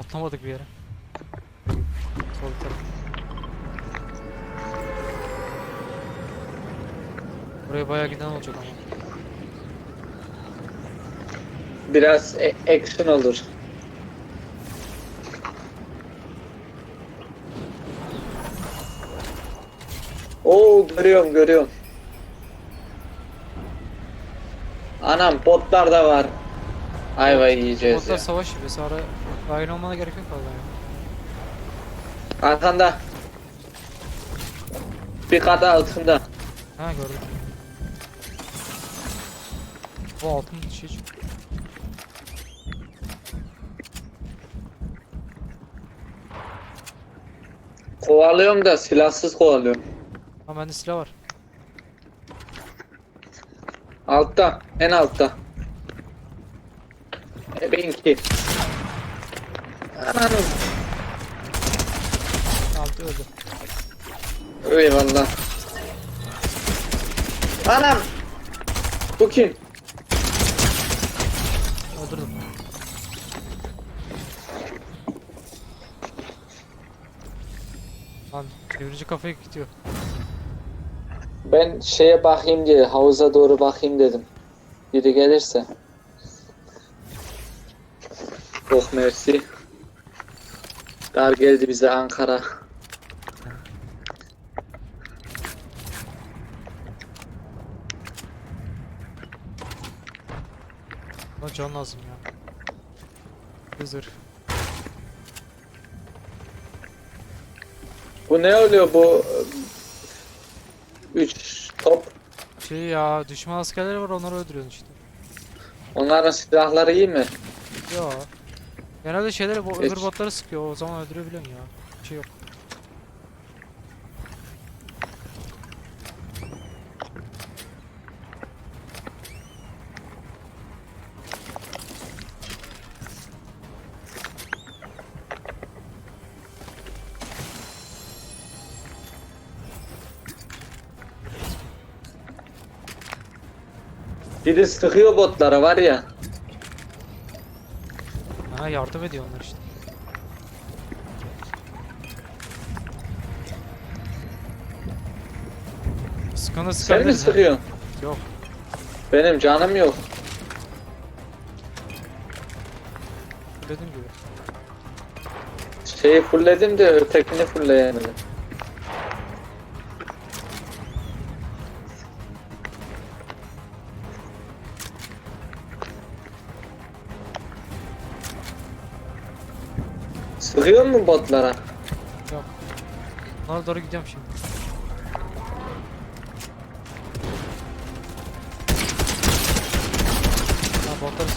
Atlamadık bir yere. Sol taraf. Buraya bayağı giden olacak ama. Biraz e- action olur. Oo görüyorum görüyorum. Anam botlar da var. Ayva yiyeceğiz Botlar ya. savaş gibi. Sonra dahil olmana gerek yok vallahi. Arkanda. Bir kat altında. Ha gördüm. Bu altın şey çıktı. Kovalıyorum da silahsız kovalıyorum. Ha bende silah var. Altta. En altta. E benimki. Ananım. Altı öldü. Eyvallah. Anam. Bu kim? Öldürdüm. Lan çevirici kafayı gidiyor. Ben şeye bakayım diye havuza doğru bakayım dedim. Biri gelirse. Oh mersi. Dar geldi bize Ankara. Bana can lazım ya. Hızır. Bu ne oluyor bu? 3 top. Şey ya düşman askerleri var onları öldürüyorsun işte. Onların silahları iyi mi? Yo. Genelde şeyleri bu öbür botları sıkıyor o zaman öldürebiliyorsun ya. Bir şey yok. Biri sıkıyor botlara var ya. Yardım ediyor onlar işte. Sıkanı Sen mi sıkabiliriz. ha. sıkıyorsun? Yok. Benim canım yok. Dediğim gibi. Şeyi fullledim de ötekini fullleyemedim. Sıkıyor mu botlara? Yok. Onlara doğru gidiyorum şimdi.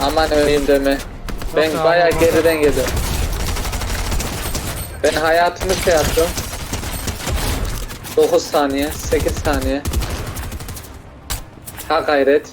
Ha Aman öleyim deme. Ben ya, bayağı botlar- geriden geliyorum. Ben hayatımı şey yaptım. 9 saniye, 8 saniye. Ha gayret.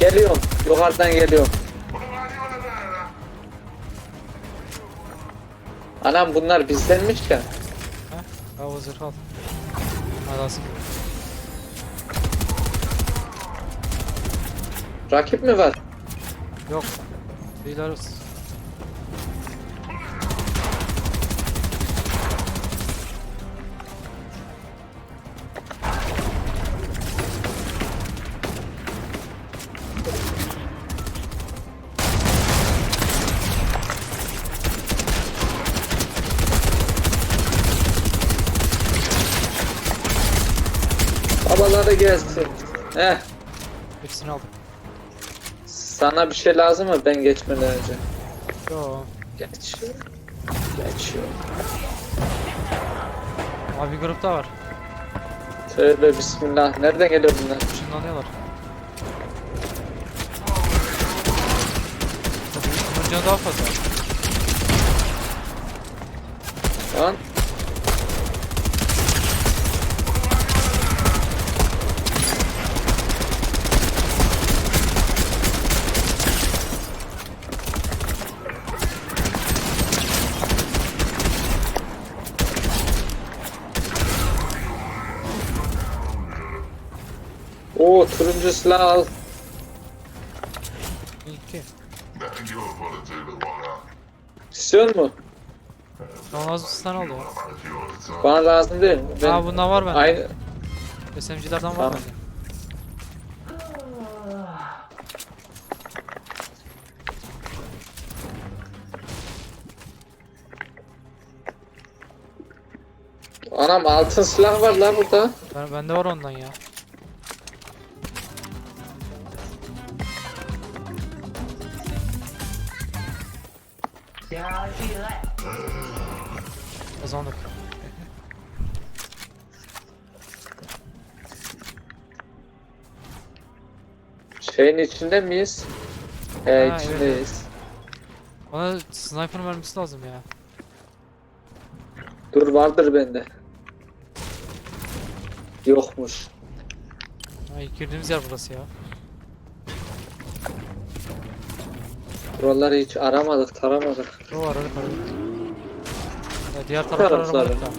Geliyorum. Yukarıdan geliyorum. Anam bunlar bizdenmiş ya. Ha? Ha o zırh al. Ha lazım. Rakip mi var? Yok. Beyler Babaları gelsin. Heh. hepsini aldım. Sana bir şey lazım mı ben geçmeden önce? Yo. Geç. Geçiyor. Abi bir grup daha var. Tövbe bismillah. Nereden geliyor bunlar? Işınlanıyorlar. Bunların canı daha fazla. Lan. Oo turuncu silah al. İki. İstiyor mu? Lazım sen oldu. Bana lazım değil. Ben Aa bundan var bende. aynı SMG'lerden var Tamam. bende. anam altın silah var la burada. Ben, bende var ondan ya. Kazandık. Şeyin içinde miyiz? He Ha, içindeyiz. Bana sniper mermisi lazım ya. Dur vardır bende. Yokmuş. İlk girdiğimiz yer burası ya. Buraları hiç aramadık, taramadık. O aradık aradık. Ya diğer tarafları tarafları. aramadık da.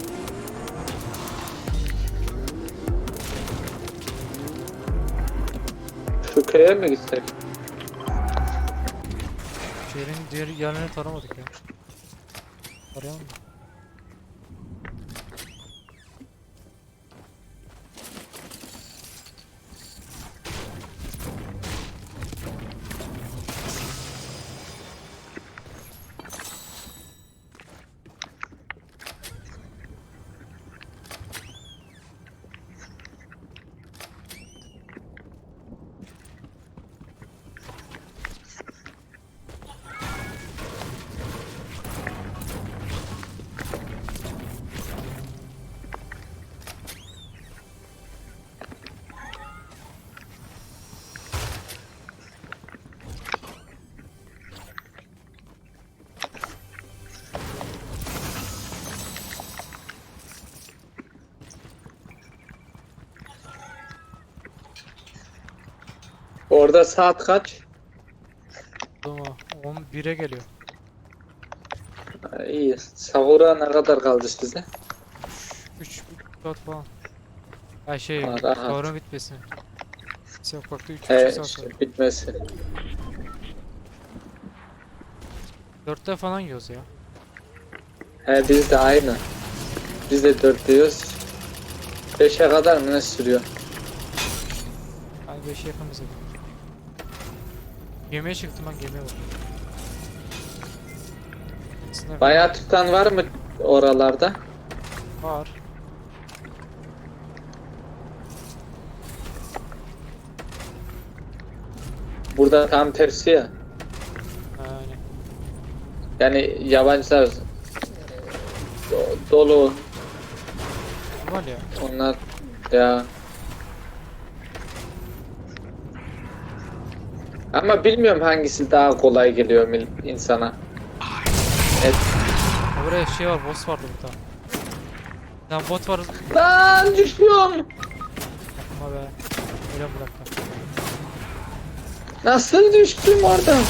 Şu köye mi gitsek? Şehrin diğer yerlerini taramadık ya. Arayalım mı? Orada saat kaç? Tamam. 11'e geliyor. İyi. Sahura ne kadar kaldı size? 3 saat falan. Ha şey, Ha, rahat. kavram bitmesin. Sokakta 3 He, saat sonra. işte bitmesi. 4'te falan yiyoruz ya. He biz de aynı. Biz de dört diyoruz. Beşe kadar mı ne sürüyor? Yani 5'e yakın bize. Gemiye çıktım ben gemiye bak. Aslında Bayağı tutan var mı oralarda? var. Burada tam tersi ya. Yani Yani yabancılar do- dolu normal ya. onlar ya. Ama bilmiyorum hangisi daha kolay geliyor mil- insana. Evet. Buraya şey var, boss vardı burada. Lan bot var. Lan düşüyorum. Yapma be. Öyle bırak. Nasıl düştüm oradan?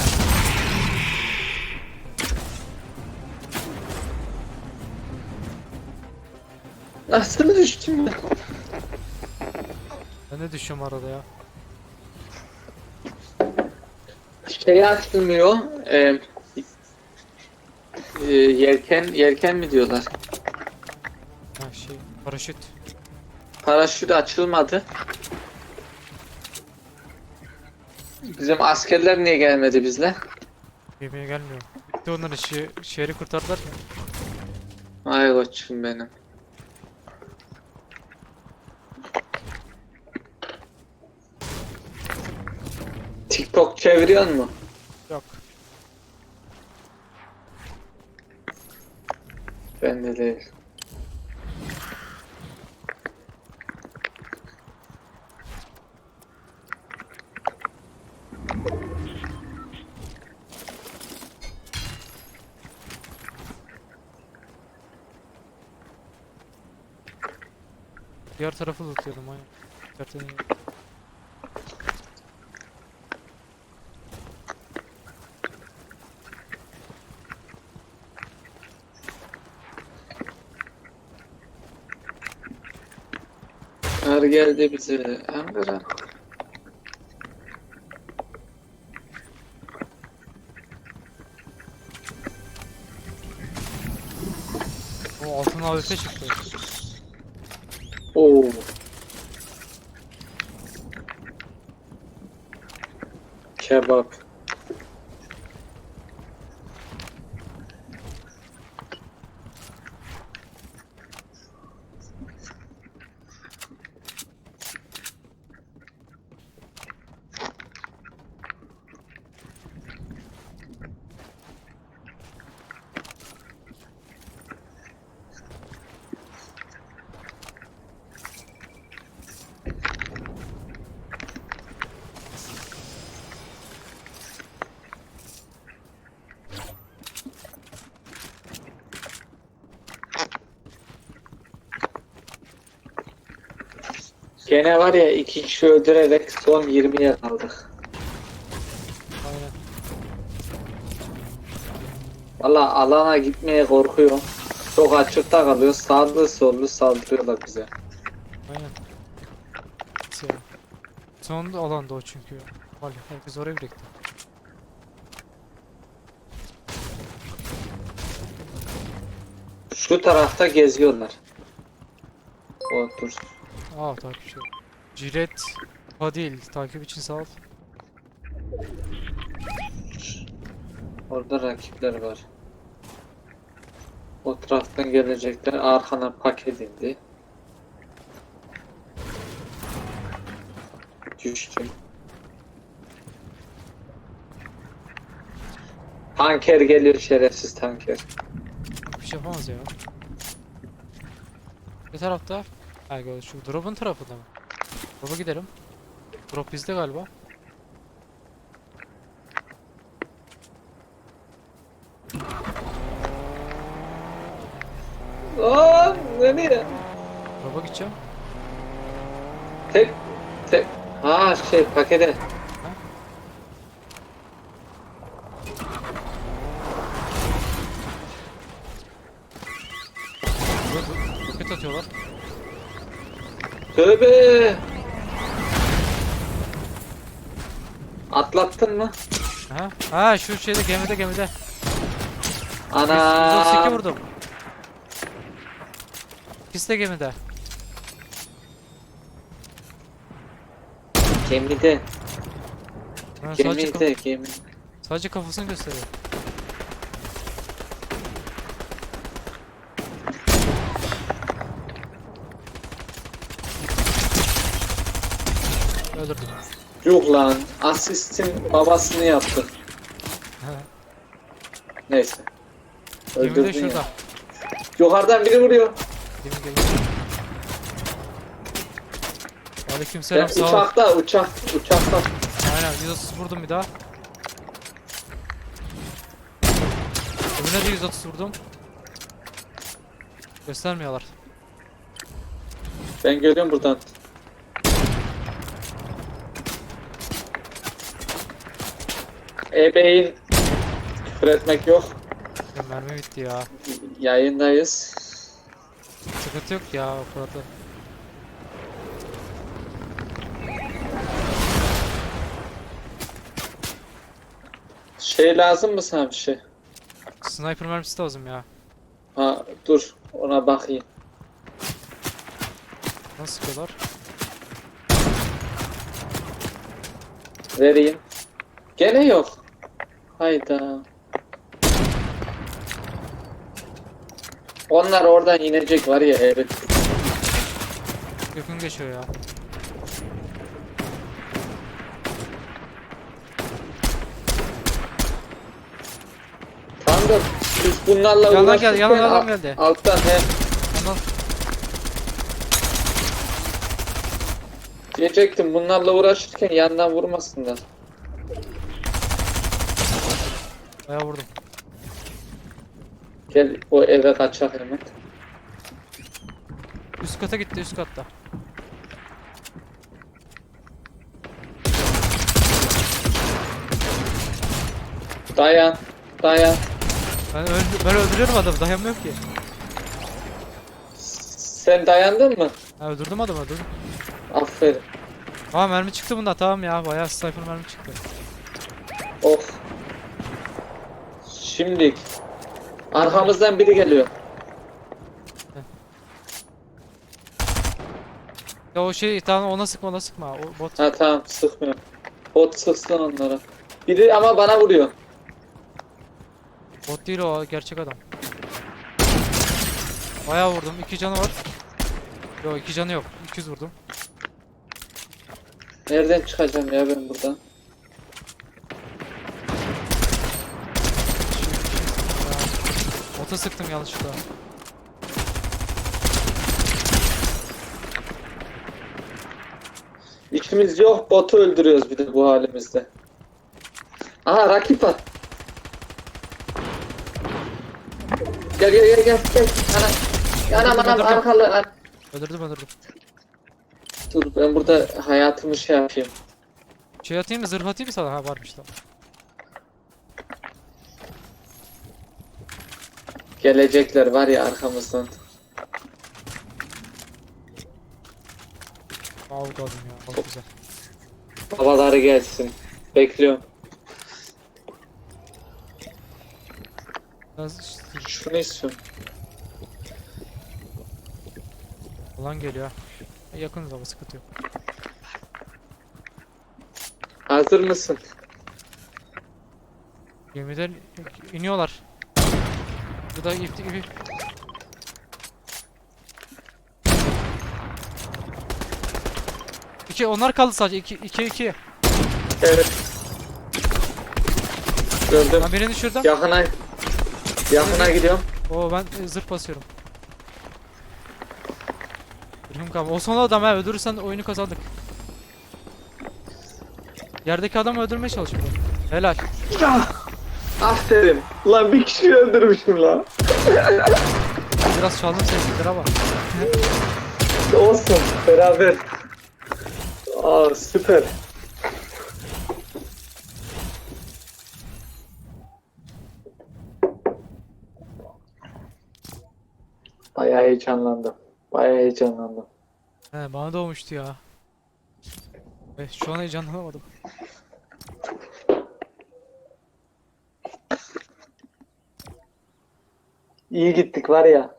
Nasıl düştüm ben? Ben de düşüyorum arada ya. Şey açılmıyor. E, e, yelken yelken mi diyorlar? Ha şey, paraşüt. Paraşüt açılmadı. Bizim askerler niye gelmedi bizle? Gemiye gelmiyor. Bitti onların işi, şehri kurtardılar mı? Ay koçum benim. TikTok çeviriyor mu? Yok. Ben de değil. Diğer tarafı tutuyordum aynen. Kar geldi bize. Angara. O altın AWP çıktı. Oo. Kebap. Gene var ya iki kişi öldürerek son 20'ye kaldık. Aynen. Valla alana gitmeye korkuyorum. Çok açıkta kalıyoruz. Sağlı sollu saldırıyorlar bize. Aynen. Ya. Son alanda o çünkü. Valla herkes oraya birikti. Şu tarafta geziyorlar. O dur. Aa takipçi. Jilet Padil takip için sağ ol. Orada rakipler var. O taraftan gelecekler. Arkana paket indi. Düştüm. Tanker geliyor şerefsiz tanker. Bir şey yapamaz ya. Ne tarafta? Ha gel şu drop'un tarafında mı? Drop'a gidelim. Drop bizde galiba. Aa, nereye? Drop'a gideceğim. Tek tek. Ha şey pakete. Tövbe. Atlattın mı? Ha? Ha şu şeyde gemide gemide. Ana. 132 vurdum. İkisi de gemide. Gemide. Ha, sadece, Gemide. kaf- Gemi. sadece kafasını gösteriyor. Öldürdüm. Yok lan. Asistin babasını yaptı. Neyse. Öldürdün şurada. ya. Yukarıdan biri vuruyor. Gemi gemi. Aleyküm Ben selam sağ ol. uçakta uçak uçakta. Aynen 130 vurdum bir daha. Öbürüne de 130 vurdum. Göstermiyorlar. Ben görüyorum buradan. Ebeğin küfür etmek yok. Ya mermi bitti ya. Yayındayız. Sıkıntı yok ya o kadar da. Şey lazım mı sana bir şey? Sniper mermisi lazım ya. Ha dur ona bakayım. Nasıl sıkıyorlar? Vereyim. Gene yok. Hayda. Onlar oradan inecek var ya evet. Yakın geçiyor ya. Tanrım biz bunlarla Yandan uğraşırken geldi, adam al- geldi. Alttan he. Ondan Diyecektim bunlarla uğraşırken yandan vurmasınlar. Bayağı vurdum. Gel o eve kaçak hemen. Üst kata gitti üst katta. Dayan. Dayan. Ben, öldü, ben öldürüyorum adamı dayanmıyorum ki. Sen dayandın mı? Ha, öldürdüm adamı öldürdüm. Aferin. Aa mermi çıktı bunda tamam ya bayağı sniper mermi çıktı. Of. Şimdi arkamızdan biri geliyor. Ya o şey tamam ona sıkma ona sıkma. O bot. Ha tamam sıkmıyorum. Bot sıksın onlara. Biri ama bana vuruyor. Bot değil o gerçek adam. Bayağı vurdum. iki canı var. Yok iki canı yok. 200 vurdum. Nereden çıkacağım ya ben buradan? Bota sıktım yanlışlıkla. İşimiz yok botu öldürüyoruz bir de bu halimizde. Aha rakip var. Gel gel gel gel gel. Ana. Anam anam arkalı. An- Öldürdüm öldürdüm. Dur ben burada hayatımı şey yapayım. Şey atayım mı zırh atayım mı sana? Ha varmış tamam. Gelecekler var ya arkamızdan. Kadın ya. Çok güzel. Babaları gelsin. Bekliyorum. Biraz Şunu istiyorum. Ulan geliyor. Yakınız ama sıkıntı yok. Hazır mısın? Gemiden iniyorlar. Bu da ip ipi. İki onlar kaldı sadece. İki iki iki. Evet. Gördüm. Ben birini düşürdüm. Yakına yakına gidiyorum. Oo ben e, zırh basıyorum. O son adam ha öldürürsen oyunu kazandık. Yerdeki adamı öldürmeye çalışıyorum. Helal. Aferin. Lan bir kişi öldürmüşüm lan. Biraz çaldım seslidir ama. Olsun. Beraber. Aa süper. Bayağı heyecanlandım. Bayağı heyecanlandım. He bana da olmuştu ya. Evet şu an heyecanlanamadım. İyi gittik var ya.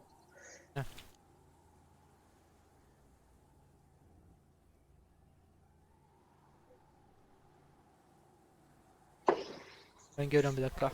Ben geliyorum bir dakika.